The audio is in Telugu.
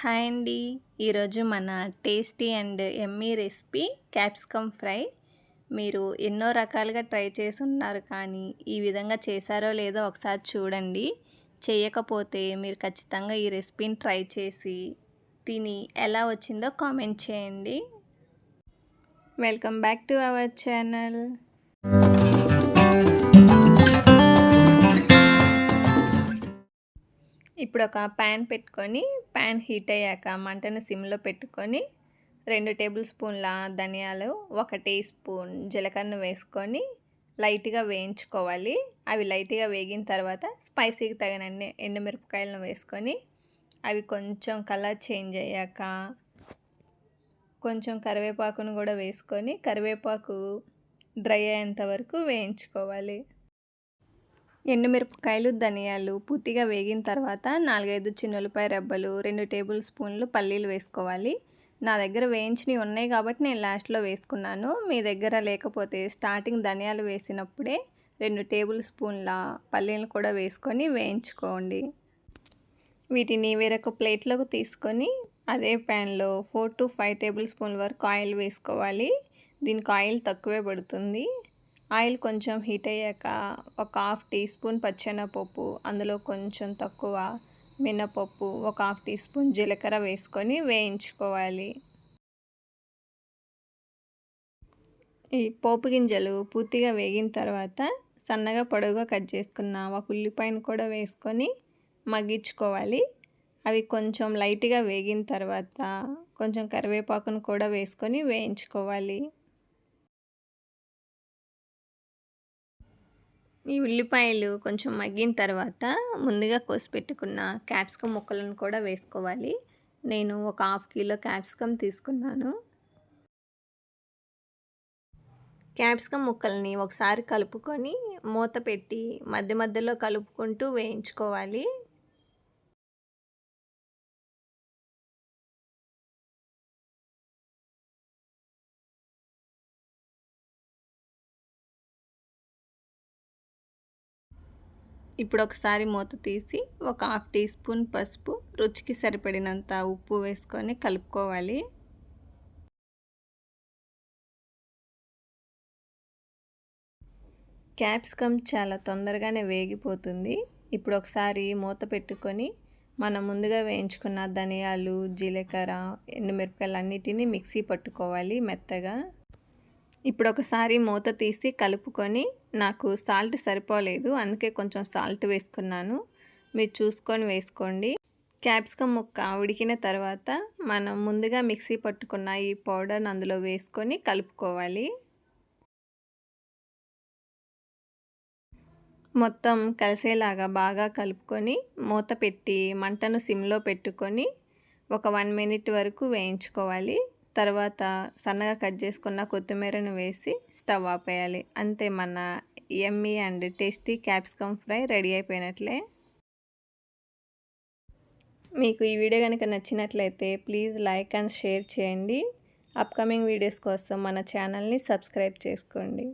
హాయ్ అండి. ఈరోజు మన tasty and yummy recipe capsicum fry. మీరు ఎన్నో రకాలుగా ట్రై చేసి ఉన్నారు కానీ ఈ విధంగా చేశారో లేదో ఒకసారి చూడండి. చేయకపోతే మీరు ఖచ్చితంగా ఈ రెసిపీని ట్రై చేసి తిని ఎలా వచ్చిందో కామెంట్ చేయండి. Welcome back to our channel. ఇప్పుడు ఒక ప్యాన్ పెట్టుకొని ప్యాన్ హీట్ అయ్యాక మంటను సిమ్లో పెట్టుకొని రెండు టేబుల్ స్పూన్ల ధనియాలు ఒక టీ స్పూన్ జీలకర్ర వేసుకొని లైట్గా వేయించుకోవాలి. అవి లైట్గా వేగిన తర్వాత స్పైసీకి తగినన్ని ఎండుమిరపకాయలను వేసుకొని అవి కొంచెం కలర్ చేంజ్ అయ్యాక కొంచెం కరివేపాకును కూడా వేసుకొని కరివేపాకు డ్రై అయ్యేంత వరకు వేయించుకోవాలి. ఎండుమిరపకాయలు ధనియాలు పూర్తిగా వేగిన తర్వాత నాలుగైదు చిన్నులపాయ రెబ్బలు రెండు టేబుల్ స్పూన్లు పల్లీలు వేసుకోవాలి. నా దగ్గర వేయించినవి ఉన్నాయి కాబట్టి నేను లాస్ట్లో వేసుకున్నాను. మీ దగ్గర లేకపోతే స్టార్టింగ్ ధనియాలు వేసినప్పుడే రెండు టేబుల్ స్పూన్ల పల్లీలు కూడా వేసుకొని వేయించుకోండి. వీటిని వేరొక ప్లేట్లోకి తీసుకొని అదే ప్యాన్లో four to five tablespoon వరకు ఆయిల్ వేసుకోవాలి. దీనికి ఆయిల్ తక్కువే పడుతుంది. ఆయిల్ కొంచెం హీట్ అయ్యాక ఒక హాఫ్ టీ స్పూన్ పచ్చెనపప్పు అందులో కొంచెం తక్కువ మినపప్పు ఒక హాఫ్ టీ స్పూన్ జీలకర్ర వేసుకొని వేయించుకోవాలి. ఈ పోపు గింజలు పూర్తిగా వేగిన తర్వాత సన్నగా పొడవుగా కట్ చేసుకున్న ఒక ఉల్లిపాయను కూడా వేసుకొని మగ్గించుకోవాలి. అవి కొంచెం లైట్గా వేగిన తర్వాత కొంచెం కరివేపాకును కూడా వేసుకొని వేయించుకోవాలి. ఈ ఉల్లిపాయలు కొంచెం మగ్గిన తర్వాత ముందుగా కోసి పెట్టుకున్న క్యాప్సికమ్ ముక్కలను కూడా వేసుకోవాలి. నేను ఒక హాఫ్ కిలో క్యాప్సికమ్ తీసుకున్నాను. క్యాప్సికమ్ ముక్కల్ని ఒకసారి కలుపుకొని మూత పెట్టి మధ్య మధ్యలో కలుపుకుంటూ వేయించుకోవాలి. ఇప్పుడు ఒకసారి మూత తీసి ఒక హాఫ్ టీ స్పూన్ పసుపు రుచికి సరిపడినంత ఉప్పు వేసుకొని కలుపుకోవాలి. క్యాప్సికమ్ చాలా తొందరగానే వేగిపోతుంది. ఇప్పుడు ఒకసారి మూత పెట్టుకొని మనం ముందుగా వేయించుకున్న ధనియాలు జీలకర్ర ఎండుమిరపకాయలు అన్నిటినీ మిక్సీ పట్టుకోవాలి మెత్తగా. ఇప్పుడు ఒకసారి మూత తీసి కలుపుకొని నాకు సాల్ట్ సరిపోలేదు అందుకే కొంచెం సాల్ట్ వేసుకున్నాను. మీరు చూసుకొని వేసుకోండి. క్యాప్సికమ్ ముక్క ఉడికిన తర్వాత మనం ముందుగా మిక్సీ పట్టుకున్న ఈ పౌడర్ని అందులో వేసుకొని కలుపుకోవాలి. మొత్తం కలిసేలాగా బాగా కలుపుకొని మూత పెట్టి మంటను సిమ్లో పెట్టుకొని ఒక వన్ మినిట్ వరకు వేయించుకోవాలి. తర్వాత సన్నగా కట్ చేసుకున్న కొత్తిమీరను వేసి స్టవ్ ఆపేయాలి. అంతే మన yummy and tasty capsicum fry ready అయిపోయినట్లే. మీకు ఈ వీడియో కనుక నచ్చినట్లయితే ప్లీజ్ లైక్ అండ్ షేర్ చేయండి. అప్కమింగ్ వీడియోస్ కోసం మన ఛానల్ని సబ్స్క్రైబ్ చేసుకోండి.